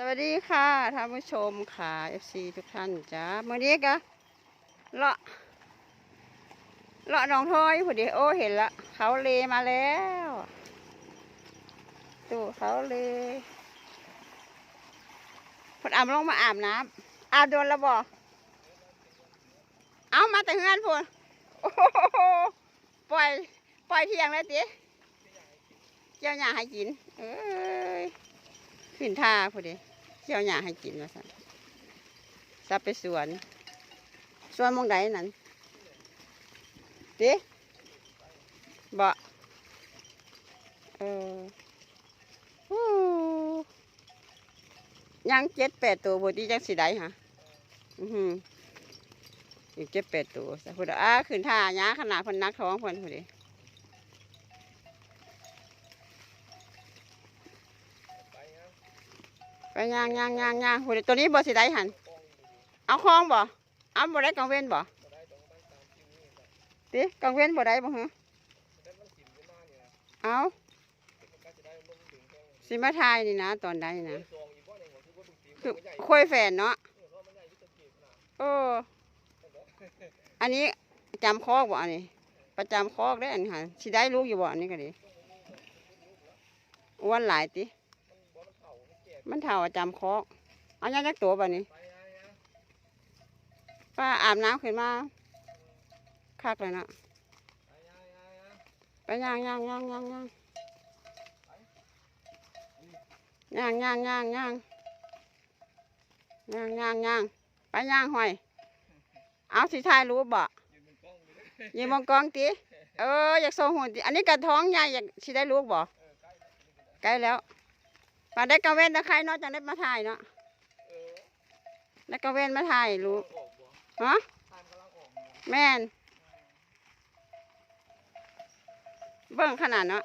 สวัสดีค่ะท่านผู้ชมค่ะเอฟซีทุกท่านจ้าเมื่อนี้กะเลาะเลาะหนองท้อยพอดีโอเห็นละเขาเลมาแล้วดูเขาเลพอดอาบลงมาอาบน้ำอาบโดนแล้วบ่เอามาแต่เฮือนพูนโอ้โหปล่อยปล่อยเที่ยงแล้วติเจ้าหญ้าให้กิน เอ้ยขึ้นท่าพอดี เจ้าหญ้าให้กินมาสั่นซับไปสวน สวนมองใดนั่นติบ่เออฮู้ยังเจ็ดแปดตัวบดีจังสิได้ฮะอือหืออีกเจ็ดแปดตัวสักพุดอ่าขึ้นท่าหญ้าขนาดพนนักท้องพันพอดี ไป ย่างย่างย่างย่างหุ่นตัวนี้บ่สิได้หันเอาคลองบ่เอาบ่ได้กังเว้นบ่ติกังเว้นบ่ได้บ่ฮะเอาสิมาทายนี่นะตอนใดนะคือคุยแฟนเนาะโอ้อันนี้จำคอกบ่อันนี้ประจำคอกได้อันนี้ค่ะสิได้ลูกอยู่บ่อันนี้ก็ดีอ้วนหลายติ มันเท่าจำคอกเอายังจักตัวบ่นี้ป้าอาบน้ำขึ้นมาคักเลยนะไปย่างย่างย่างย่างย่างย่างย่างย่างย่างย่างย่างย่างไปย่างหอย เอาสิทายรู้บ่ยืนมองกองติเอออยากโซหุ่นติอันนี้กระท้องใหญ่อยากสิได้ลูกบ่ใกล้แล้ว มาได้กระเว้นตะไคร้เนาะจังได้มาถ่ายเนาะได้กระเว้นมาถ่ายรู้ฮะแม่น เบิ่งขนาดเนาะ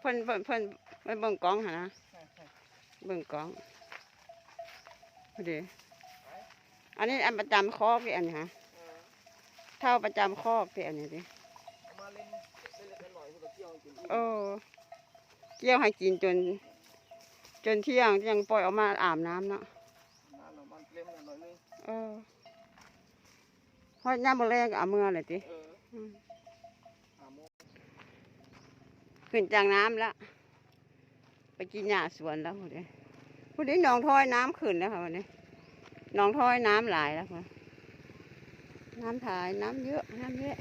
เพิ่นเพิ่นเพิ่นเพิ่นเบิ่งกล้องหั่นนะเบิ่งกล้องพอดีอันนี้อันประจำคอกที่อันนี้ฮะเท่าประจำคอกที่อันนี้ดิโอ้เกี่ยวให้กินจน จนเที่ยงยังปล่อยออกมาอาบน้ำเนาะเออเพราะย่ามบแรงก็เอามือเลยติมขึ้นจากน้ำแล้วไปกินหญ้าสวนแล้วพอดีพอดีหนองทอยน้ำขึ้นแล้วค่ะวันนี้หนองทอยน้ำหลายแล้วค่ะน้ำถ่ายน้ำเยอะน้ำเยอะ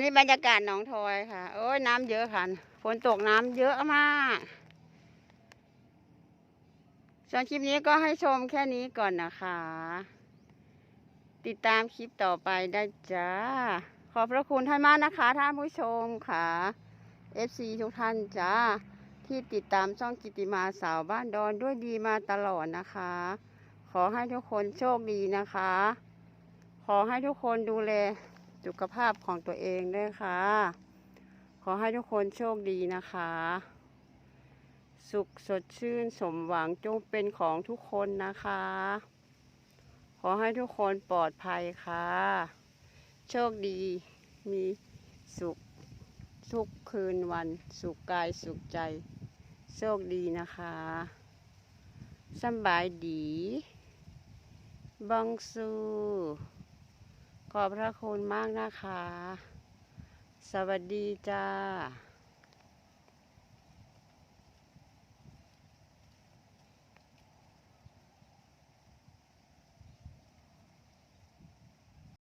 นนี้บรรยากาศหนองทอยค่ะ โอ้ยน้ำเยอะค่ะ ฝนตกน้ำเยอะมาก ส่วนคลิปนี้ก็ให้ชมแค่นี้ก่อนนะคะ ติดตามคลิปต่อไปได้จ้า ขอบพระคุณท่านมากนะคะท่านผู้ชมค่ะ FC ทุกท่านจ้า ที่ติดตามช่องกิติมาสาวบ้านดอนด้วยดีมาตลอดนะคะ ขอให้ทุกคนโชคดีนะคะ ขอให้ทุกคนดูแล สุขภาพของตัวเองด้วยค่ะ ขอให้ทุกคนโชคดีนะคะ สุขสดชื่นสมหวังจงเป็นของทุกคนนะคะ ขอให้ทุกคนปลอดภัยค่ะ โชคดีมีสุขทุกคืนวัน สุขกายสุขใจ โชคดีนะคะสบายดีบังซู ขอบพระคุณมากนะคะ สวัสดีจ้า